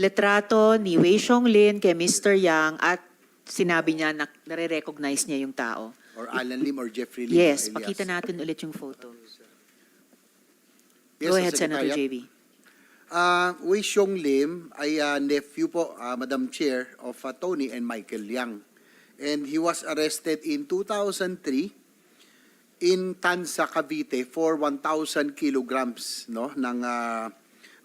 letrato ni Wei Xiong-lin kay Mr. Yang at sinabi niya na nare-recognize niya yung tao. Or Alan Lim or Jeffrey Lim. Yes, pakita natin ulit yung photo. Yes, Go ahead, Senator. JV. Ah, Wei Xiong Lim ay ah, nephew po, ah, Madam Chair, of ah, Tony and Michael Yang. And he was arrested in 2003 in Tansa, Cavite for 1,000 kilograms no, ng ah,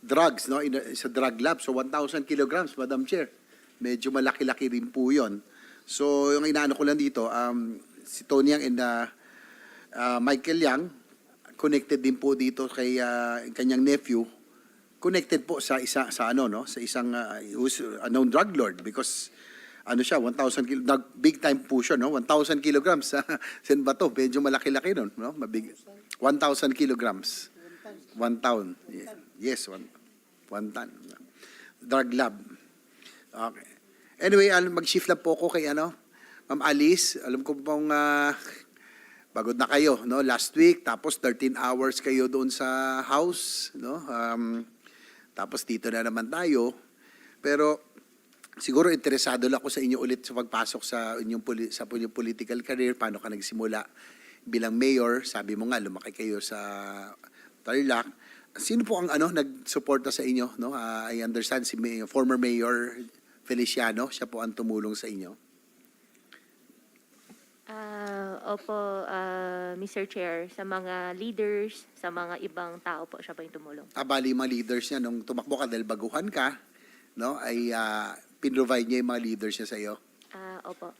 drugs no, in a, sa drug lab. So 1,000 kilograms, Madam Chair. Medyo malaki-laki rin po yon. So yung inaano ko lang dito, um, si Tony Yang and ah, ah, Michael Yang, connected din po dito kay ah, kanyang nephew. Connected po sa isa sa ano no? Sa isang uh, who's a known drug lord because ano siya 1,000 kilo nag big time po siya no? 1,000 kilograms sa San Bato medyo malaki-laki nun no? Mabig 1,000 kilograms 1 town yes one one ton drug lab okay anyway mag-shift lang po ako kay ano Ma'am Alice alam ko pong ah, pagod na kayo, no? Last week, tapos 13 hours kayo doon sa house, no? Um, tapos dito na naman tayo. Pero siguro interesado lang ako sa inyo ulit sa pagpasok sa inyong sa inyong political career, paano ka nagsimula bilang mayor, sabi mo nga lumaki kayo sa Tarlac. Sino po ang ano nagsuporta sa inyo, no? Ah, I understand si May- former mayor Feliciano, siya po ang tumulong sa inyo. Ah, opo, ah, Mr. Chair, sa mga leaders, sa mga ibang tao po siya po yung tumulong. abali mga leaders niya nung tumakbo ka dahil baguhan ka, no, ay uh, pinrovide niya yung mga leaders niya sa iyo. Ah, opo.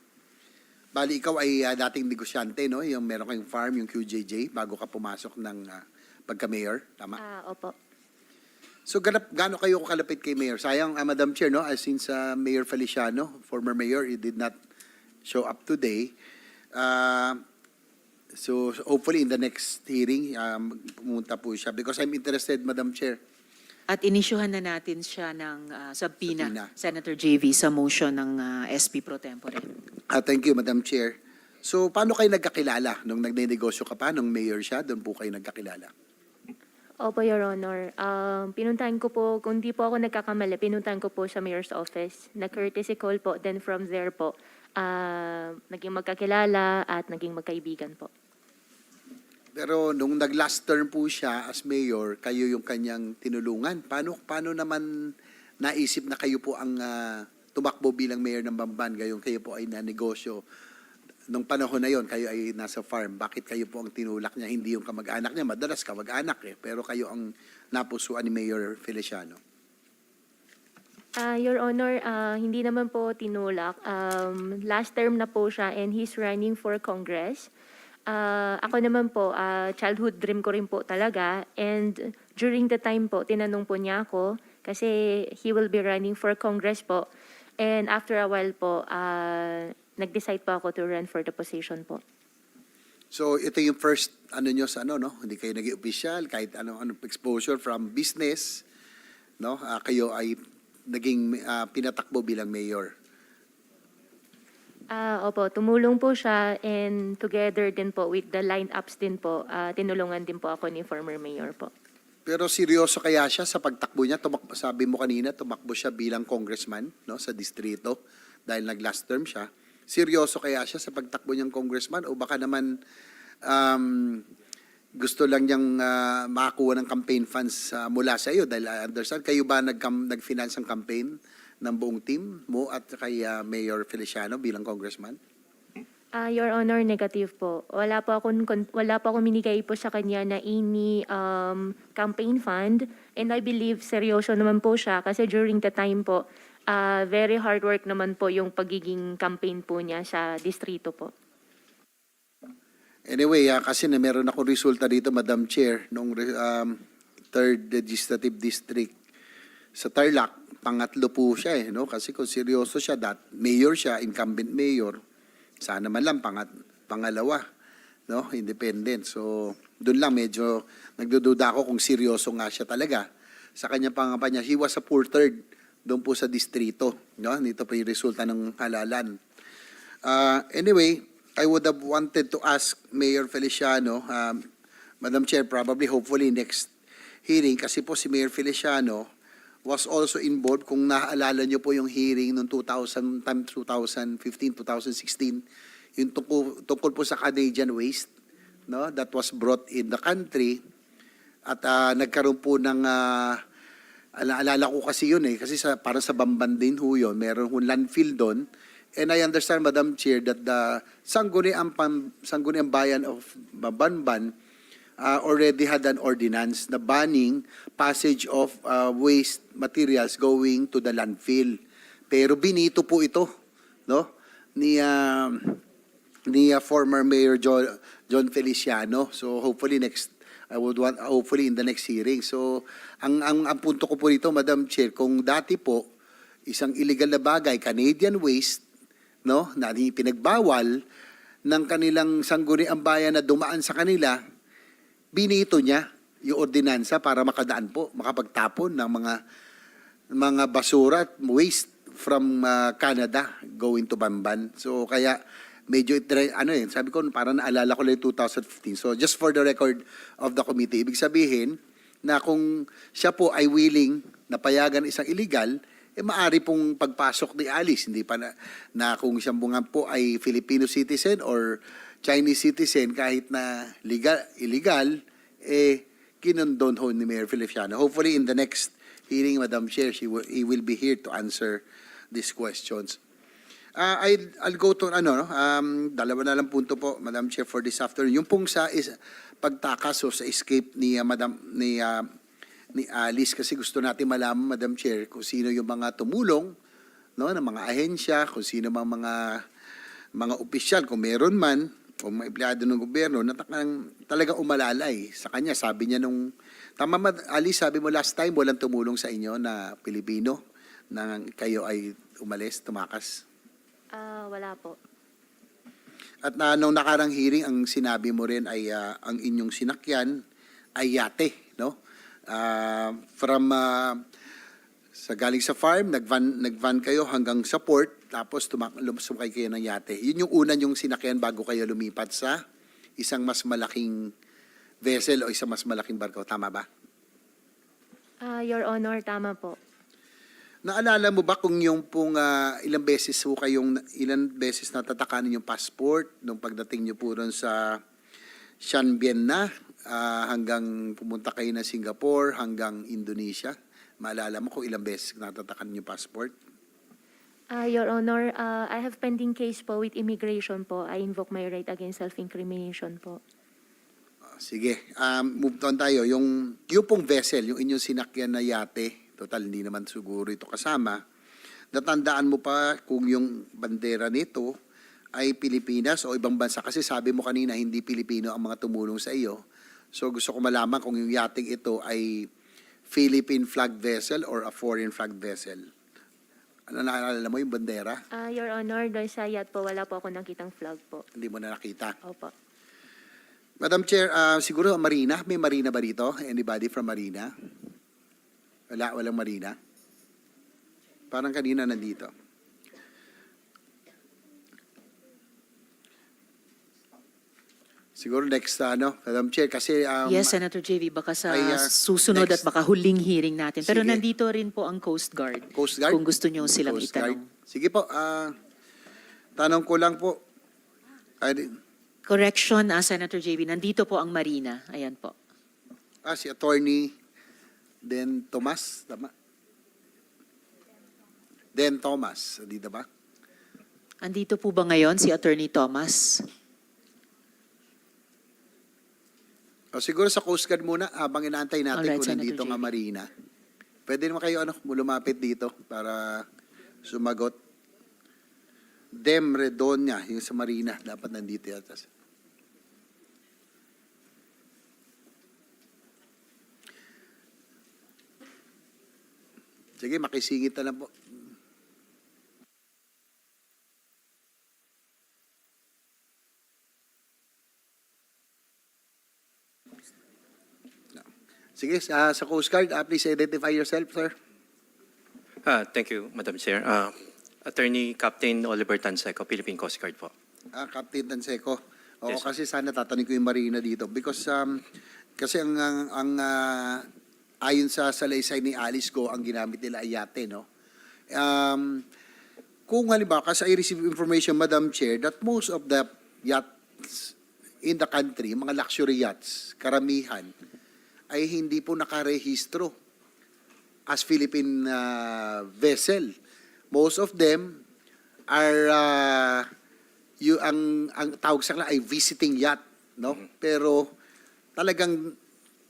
Bali, ikaw ay ah, dating negosyante, no? Yung meron kayong farm, yung QJJ, bago ka pumasok ng ah, pagka-mayor, tama? Ah, opo. So, ganap, gaano kayo kalapit kay Mayor? Sayang, ah, Madam Chair, no? As since ah, Mayor Feliciano, former mayor, he did not show up today. Ah, so, hopefully in the next hearing, um, pumunta po siya. Because I'm interested, Madam Chair, At inisyuhan na natin siya ng ah, subpoena, Subpoena. Senator JV, sa motion ng ah, SP Pro Tempore. Ah, thank you, Madam Chair. So, paano kayo nagkakilala? Nung nagnenegosyo ka pa, nung mayor siya, doon po kayo nagkakilala. Opo, Your Honor. Um, pinuntahan ko po, kung di po ako nagkakamali, pinuntahan ko po sa mayor's office. Na-courtesy call po. Then from there po, ah, naging magkakilala at naging magkaibigan po. Pero nung nag-last term po siya as mayor, kayo yung kanyang tinulungan. Paano, paano naman naisip na kayo po ang ah, tumakbo bilang mayor ng Bamban? Gayong kayo po ay nanegosyo. Nung panahon na yon kayo ay nasa farm. Bakit kayo po ang tinulak niya? Hindi yung kamag-anak niya. Madalas kamag-anak eh. Pero kayo ang napusuan ni Mayor Feliciano. Ah, Your Honor, ah, hindi naman po tinulak. Um, last term na po siya and he's running for Congress. Ah, ako naman po, ah, childhood dream ko rin po talaga. And during the time po, tinanong po niya ako kasi he will be running for Congress po. And after a while po, ah, nag-decide po ako to run for the position po. So ito yung first ano nyo sa ano no, hindi kayo naging official kahit ano ano exposure from business no, Ah, kayo ay naging ah, pinatakbo bilang mayor. Ah, opo, tumulong po siya and together din po with the line-ups din po, ah, tinulungan din po ako ni former mayor po. Pero seryoso kaya siya sa pagtakbo niya? Tumakbo, sabi mo kanina, tumakbo siya bilang congressman no, sa distrito dahil nag-last term siya. Seryoso kaya siya sa pagtakbo niyang congressman o baka naman um, gusto lang niyang ah, makakuha ng campaign funds ah, mula sa iyo dahil I understand kayo ba nag nag-finance ang campaign ng buong team mo at kay ah, Mayor Feliciano bilang congressman? Ah, Your Honor, negative po. Wala po kon- wala po akong minigay po sa kanya na any um, campaign fund and I believe seryoso naman po siya kasi during the time po ah, very hard work naman po yung pagiging campaign po niya sa distrito po. Anyway, ah, kasi na meron ako resulta dito, Madam Chair, nung um, third legislative district sa Tarlac, pangatlo po siya eh, no? Kasi kung seryoso siya, dat mayor siya, incumbent mayor, sana man lang pangat, pangalawa, no? Independent. So, doon lang medyo nagdududa ako kung seryoso nga siya talaga sa kanyang pangampanya. He was a poor third doon po sa distrito, no? Dito po yung resulta ng halalan. Uh, anyway, I would have wanted to ask Mayor Feliciano, um, Madam Chair, probably hopefully next hearing, kasi po si Mayor Feliciano was also involved. Kung naaalala niyo po yung hearing noong 2000, time 2015, 2016, yung tungkol, tungkol po sa Canadian waste, no, that was brought in the country. At ah, nagkaroon po ng, ah, ala- alala ko kasi yun eh, kasi sa, para sa Bamban din ho yun, meron ho landfill doon. And I understand, Madam Chair, that the Sangguniang, Sangguniang Bayan of Bamban uh, already had an ordinance na banning passage of uh, waste materials going to the landfill. Pero binito po ito, no? Ni uh, ni uh, former Mayor John, John Feliciano. So hopefully next I would want hopefully in the next hearing. So ang ang, ang punto ko po rito, Madam Chair, kung dati po isang illegal na bagay, Canadian waste, no, na pinagbawal ng kanilang sangguniang bayan na dumaan sa kanila, binito niya yung ordinansa para makadaan po, makapagtapon ng mga mga basura at waste from uh, Canada going to Bamban. So kaya medyo ano eh, sabi ko para naalala ko lang yung 2015. So just for the record of the committee, ibig sabihin na kung siya po ay willing na payagan isang illegal, eh maari pong pagpasok ni Alice, hindi pa na, na kung siya bunga po ay Filipino citizen or Chinese citizen kahit na legal, illegal, eh kinondon ho ni Mayor Feliciano. Hopefully in the next hearing, Madam Chair, she will, he will be here to answer these questions. Uh, I, I'll go to, ano, no, um, dalawa na lang punto po, Madam Chair, for this afternoon. Yung pong sa is, pagtakas o sa escape ni, uh, Madam, ni, uh, ni Alice, kasi gusto natin malaman, Madam Chair, kung sino yung mga tumulong, no, ng mga ahensya, kung sino mga mga, mga opisyal, kung meron man, o mga empleyado ng gobyerno, na talagang umalalay sa kanya. Sabi niya nung, tama, Mad- Alice, sabi mo last time, walang tumulong sa inyo na Pilipino, na kayo ay umalis, tumakas. Ah, wala po. At na nung nakarang hearing, ang sinabi mo rin ay ah, ang inyong sinakyan ay yate, no? Ah, from ah, sa galing sa farm, nagvan nagvan kayo hanggang sa port, tapos tumak lum- sumakay kayo ng yate. Yun yung una yung sinakyan bago kayo lumipat sa isang mas malaking vessel o isang mas malaking barko, tama ba? Ah, Your Honor, tama po. Naalala mo ba kung yung pong ah, ilang beses po kayong ilang beses natatakanin yung passport nung pagdating niyo po ron sa Shan Bien na ah, hanggang pumunta kayo ng Singapore hanggang Indonesia? Maalala mo kung ilang beses natatakan yung passport? Ah, Your Honor, ah, I have pending case po with immigration po. I invoke my right against self-incrimination po. Sige, um, move on tayo. Yung, yung pong vessel, yung inyong sinakyan na yate, total hindi naman siguro ito kasama, natandaan mo pa kung yung bandera nito ay Pilipinas o ibang bansa? Kasi sabi mo kanina, hindi Pilipino ang mga tumulong sa iyo. So gusto ko malaman kung yung yating ito ay Philippine flag vessel or a foreign flag vessel. Ano naalala mo yung bandera? Ah, Your Honor, doon sa yacht po, wala po ako nakitang flag po. Hindi mo na nakita. Opo. Madam Chair, ah, siguro Marina, may Marina ba rito? Anybody from Marina? Wala, walang Marina? Parang kanina nandito. Siguro next, ano, Madam Chair, kasi... Um, yes, Senator JV, baka sa ay, ah, susunod next. at baka huling hearing natin. Pero Sige. nandito rin po ang Coast Guard. Coast Guard? Kung gusto niyo silang Coast itanong. Guard. Sige po, ah, tanong ko lang po. Ay, Correction, ah, Senator JV, nandito po ang Marina. Ayan po. ah, si Attorney Den Tomas, tama? Den Thomas, dito ba? Andito po ba ngayon si Attorney Thomas? O siguro sa Coast Guard muna, habang inaantay natin Alright, kung Senator nandito nga. Marina. Pwede naman kayo ano, lumapit dito para sumagot. Dem Redonia, yung sa Marina, dapat nandito yata. Sige, makisingit na lang po. Sige, sa, sa Coast Guard, ah, please identify yourself, sir. Ah, thank you, Madam Chair. Ah, Attorney Captain Oliver Tanseco, Philippine Coast Guard po. Ah, Captain Danseco. Oo, Yes, sir. kasi sana tatanungin ko yung Marina dito because um, kasi ang ang ang, ah, ayon sa salaysay ni Alice ko, ang ginamit nila ay yate, no? Um, kung halimbawa, kasi I receive information, Madam Chair, that most of the yachts in the country, mga luxury yachts, karamihan, ay hindi po nakarehistro as Philippine uh, vessel. Most of them are uh, you ang ang tawag sa kanila ay visiting yacht, no? Pero talagang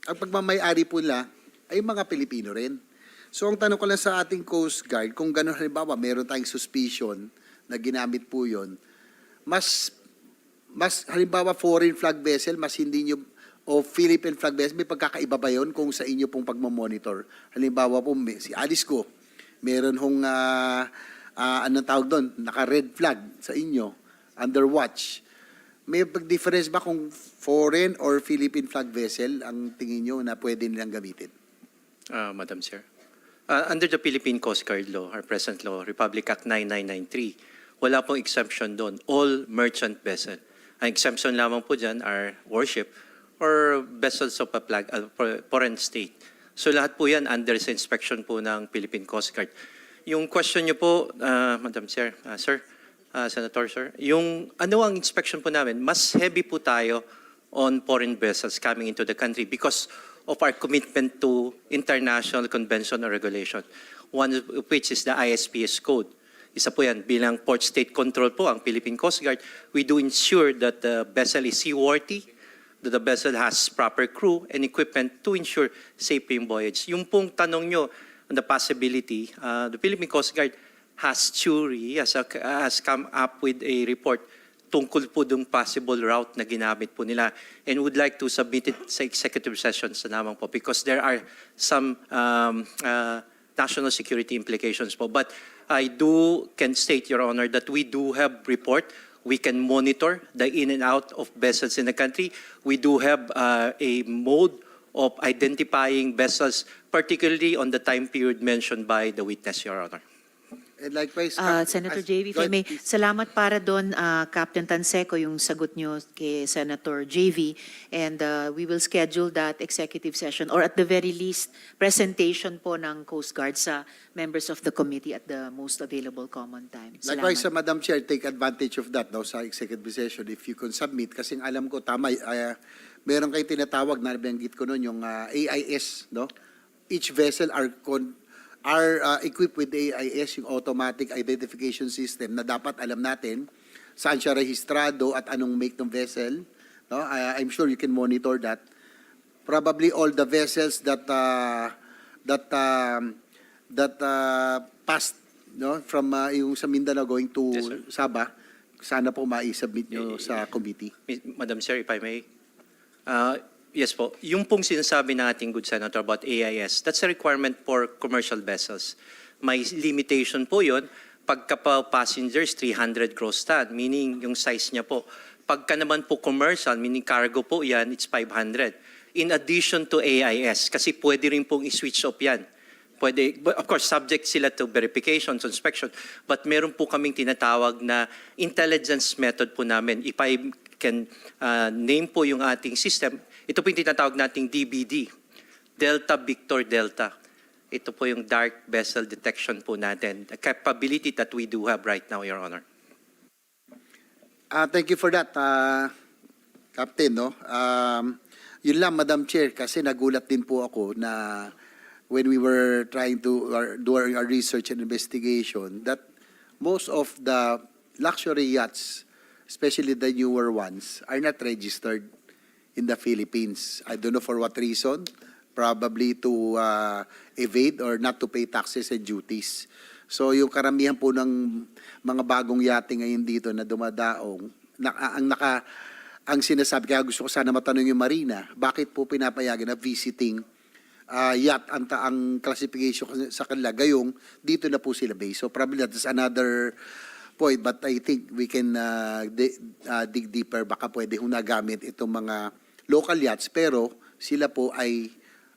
ang pagmamay-ari po nila ay mga Pilipino rin. So ang tanong ko lang sa ating Coast Guard, kung gano'n halimbawa, meron tayong suspicion na ginamit po yon, mas mas halimbawa foreign flag vessel, mas hindi nyo o Philippine flag vessel, may pagkakaiba ba yun kung sa inyo pong pagmamonitor? Halimbawa po, may, si ko, meron hong, ah, ah, anong tawag doon, naka-red flag sa inyo, under watch. May pag-difference ba kung foreign or Philippine flag vessel ang tingin nyo na pwede nilang gamitin? Uh, Madam Chair. Uh, under the Philippine Coast Guard Law, our present law, Republic Act 9993, wala pong exemption doon. All merchant vessel. Ang exemption lamang po dyan are warship or vessels of a flag, uh, for- foreign state. So lahat po yan under sa inspection po ng Philippine Coast Guard. Yung question niyo po, uh, Madam Chair, uh, Sir, uh, Senator, Sir, yung ano ang inspection po namin, mas heavy po tayo on foreign vessels coming into the country because of our commitment to international convention or regulation, one of which is the ISPS code. Isa po yan, bilang port state control po ang Philippine Coast Guard, we do ensure that the vessel is seaworthy, that the vessel has proper crew and equipment to ensure safe voyage. Yung pong tanong nyo on the possibility, uh, the Philippine Coast Guard has theory, has, has come up with a report tungkol po dung possible route na ginamit po nila and would like to submit it sa executive sessions na naman po because there are some um, uh, national security implications po. But I do can state, Your Honor, that we do have report. We can monitor the in and out of vessels in the country. We do have uh, a mode of identifying vessels, particularly on the time period mentioned by the witness, Your Honor. And likewise, Ah, Cap- Senator as- JV, if I may, please. salamat para doon, ah, Captain Tanseco, yung sagot nyo kay Senator JV. And ah, we will schedule that executive session, or at the very least, presentation po ng Coast Guard sa members of the committee at the most available common time. Likewise, sa Salamat. Madam Chair, take advantage of that no, sa executive session if you can submit. Kasi alam ko, tama, uh, meron kayo tinatawag, nabanggit ko noon, yung uh, AIS. No? Each vessel are, con, are uh, equipped with AIS, yung automatic identification system na dapat alam natin saan siya rehistrado at anong make ng vessel. No? I, I'm sure you can monitor that. Probably all the vessels that uh, that um, that uh, passed no from uh, yung sa Mindanao going to Yes, sir. Sabah sana po mai-submit nyo Eh, sa committee. Mi- Madam Chair, if I may. Uh, yes po, yung pong sinasabi ng ating good senator about AIS, that's a requirement for commercial vessels. May limitation po yon pagka pa passengers 300 gross ton, meaning yung size niya po. Pagka naman po commercial, meaning cargo po yan, it's 500. In addition to AIS, kasi pwede rin pong i-switch off yan. Pwede, but of course, subject sila to verifications, inspection. But meron po kaming tinatawag na intelligence method po namin. If I can uh, name po yung ating system, ito po yung tinatawag nating DBD, Delta Victor Delta. Ito po yung dark vessel detection po natin. The capability that we do have right now, Your Honor. Ah, thank you for that, ah, Captain. No? Um, yun lang, Madam Chair, kasi nagulat din po ako na when we were trying to, or doing our research and investigation, that most of the luxury yachts, especially the newer ones, are not registered in the Philippines. I don't know for what reason, probably to uh, evade or not to pay taxes and duties. So yung karamihan po ng mga bagong yate ngayon dito na dumadaong, na, ang naka ang sinasabi kaya gusto ko sana matanong yung Marina, bakit po pinapayagan na visiting uh, yacht ang, ang classification sa kanila gayong dito na po sila base. So probably that's another point but I think we can uh, di- uh, dig deeper baka pwede hong nagamit itong mga local yachts pero sila po ay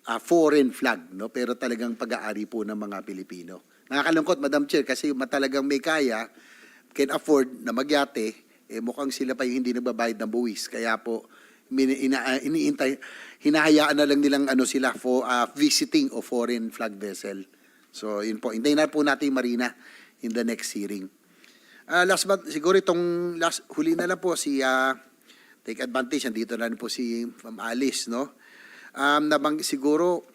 uh, foreign flag no pero talagang pag-aari po ng mga Pilipino. Nakakalungkot Madam Chair kasi yung talagang may kaya can afford na magyate eh mukhang sila pa yung hindi nagbabayad ng buwis kaya po ina, iniintay, hinahayaan na lang nilang ano sila for uh, visiting o foreign flag vessel. So, yun po. Hintayin na po natin Marina in the next hearing. Ah, last but, siguro itong last, huli na lang po si, ah, take advantage, dito na rin po si Ma'am Alice, no? Um, nabang, siguro,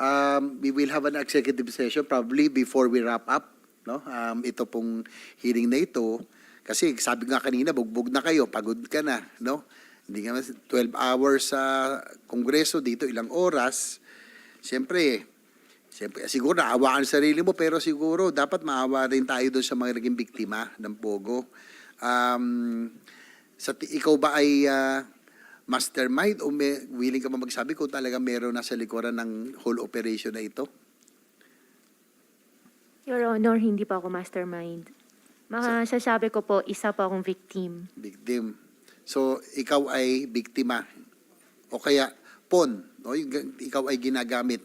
um, we will have an executive session probably before we wrap up, no? Um, ito pong hearing na ito, kasi sabi nga kanina, bugbog na kayo, pagod ka na, no? Hindi nga 12 hours sa kongreso dito, ilang oras. Siyempre, Siyempre, siguro naawaan sarili mo, pero siguro dapat maawa rin tayo doon sa mga naging biktima ng Pogo. Um, sa, ikaw ba ay ah, mastermind o may, willing ka ba magsabi kung talaga meron nasa likuran ng whole operation na ito? Your Honor, hindi pa ako mastermind. Masasabi ko po, isa pa akong victim. Victim. So, ikaw ay biktima. O kaya, pon. No? Ikaw ay ginagamit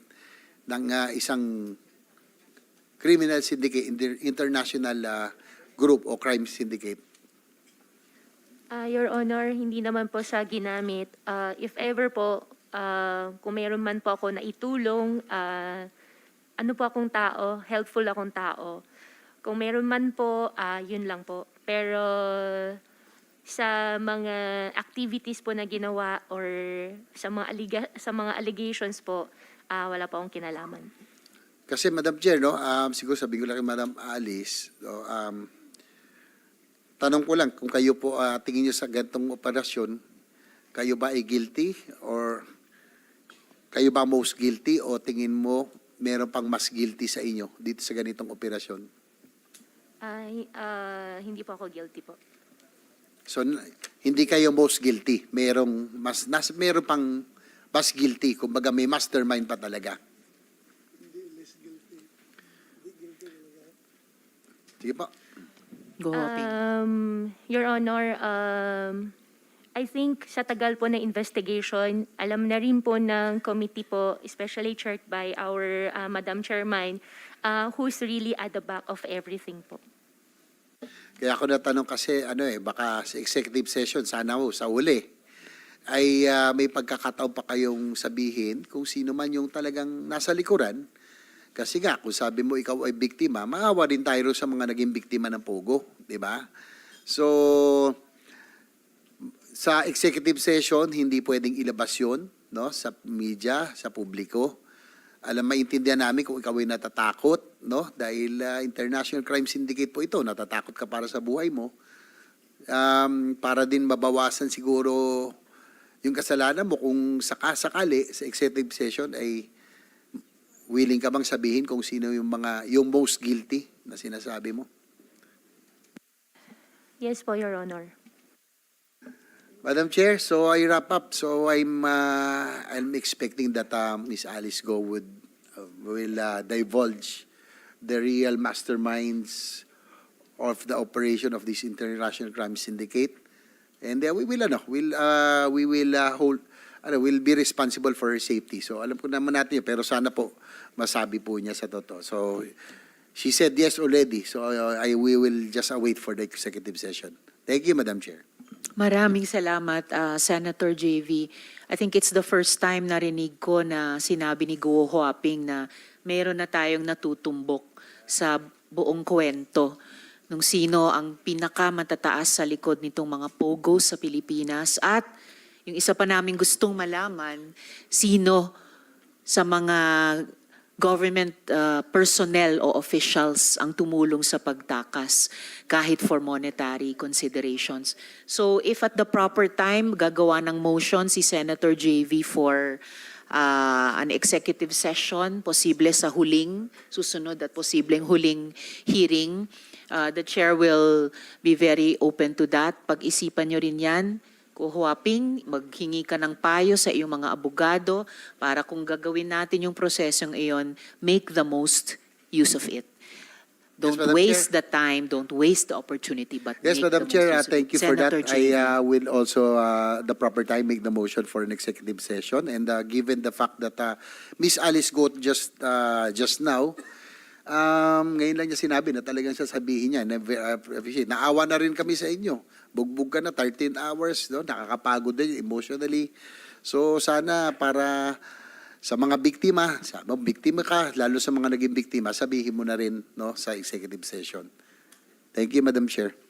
ng ah, isang criminal syndicate, inter- international ah, group o crime syndicate. Ah, Your Honor, hindi naman po siya ginamit. Ah, if ever po, ah, kung meron man po ako na itulong, ah, ano po akong tao, helpful akong tao. Kung meron man po, ah, yun lang po. Pero sa mga activities po na ginawa or sa mga aliga- sa mga allegations po, ah, wala po akong kinalaman. Kasi Madam Chair, no, um, siguro sabi ko lang kay Madam Alice, no, um, tanong ko lang kung kayo po ah, tingin nyo sa gantong operasyon, kayo ba ay guilty or kayo ba most guilty o tingin mo meron pang mas guilty sa inyo dito sa ganitong operasyon? Ay, ah, hindi po ako guilty po. So hindi kayo most guilty, merong mas nas, meron pang mas guilty, kumbaga may mastermind pa talaga. Sige po. Go, Hopi. Um, Your Honor, um, I think sa tagal po na investigation, alam na rin po ng committee po, especially chaired by our uh, Madam Chairman, uh, who's really at the back of everything po. Kaya ako natanong kasi, ano eh, baka sa executive session, sana ho, sa uli, ay ah, may pagkakataon pa kayong sabihin kung sino man yung talagang nasa likuran. Kasi nga, kung sabi mo ikaw ay biktima, maawa din tayo sa mga naging biktima ng Pogo, di ba? So, sa executive session, hindi pwedeng ilabas yun, no, sa media, sa publiko. Alam, maintindihan namin kung ikaw ay natatakot, no? Dahil ah, international crime syndicate po ito, natatakot ka para sa buhay mo. Um, para din mabawasan siguro yung kasalanan mo kung sakasakali sa executive session ay willing ka bang sabihin kung sino yung mga yung most guilty na sinasabi mo? Yes po, Your Honor. Madam Chair, so I wrap up. So I'm uh, I'm expecting that um, Miss Alice Go would uh, will uh, divulge the real masterminds of the operation of this international crime syndicate, and uh, we will ano, will uh, we will uh, hold ano, will be responsible for her safety. So alam ko naman natin yun, pero sana po masabi po niya sa totoo. So she said yes already. So uh, I we will just await for the executive session. Thank you, Madam Chair. Maraming salamat, uh, Senator JV. I think it's the first time narinig ko na sinabi ni Guo Huaping na meron na tayong natutumbok sa buong kwento nung sino ang pinakamatataas sa likod nitong mga pogo sa Pilipinas at yung isa pa namin gustong malaman, sino sa mga government uh, personnel o officials ang tumulong sa pagtakas kahit for monetary considerations. So if at the proper time gagawa ng motion si Senator JV for uh, an executive session, posible sa huling, susunod at posibleng huling hearing, uh, the chair will be very open to that. Pag-isipan nyo rin yan. Kuhuaping, maghingi ka ng payo sa iyong mga abogado para kung gagawin natin yung prosesong iyon, make the most use of it. Don't Madam waste Chair. the time, don't waste the opportunity, but Yes, make Madam the Chair, uh, most of thank you for that. Senator I Jane. uh, will also, uh, the proper time, make the motion for an executive session. And uh, given the fact that uh, Miss Alice Goat just, uh, just now Um, ngayon lang niya sinabi na talagang sasabihin niya. Na, uh, appreciate. Naawa na rin kami sa inyo. Bugbog ka na 13 hours, no? nakakapagod din emotionally. So sana para sa mga biktima, sa mga biktima ka, lalo sa mga naging biktima, sabihin mo na rin no, sa executive session. Thank you, Madam Chair.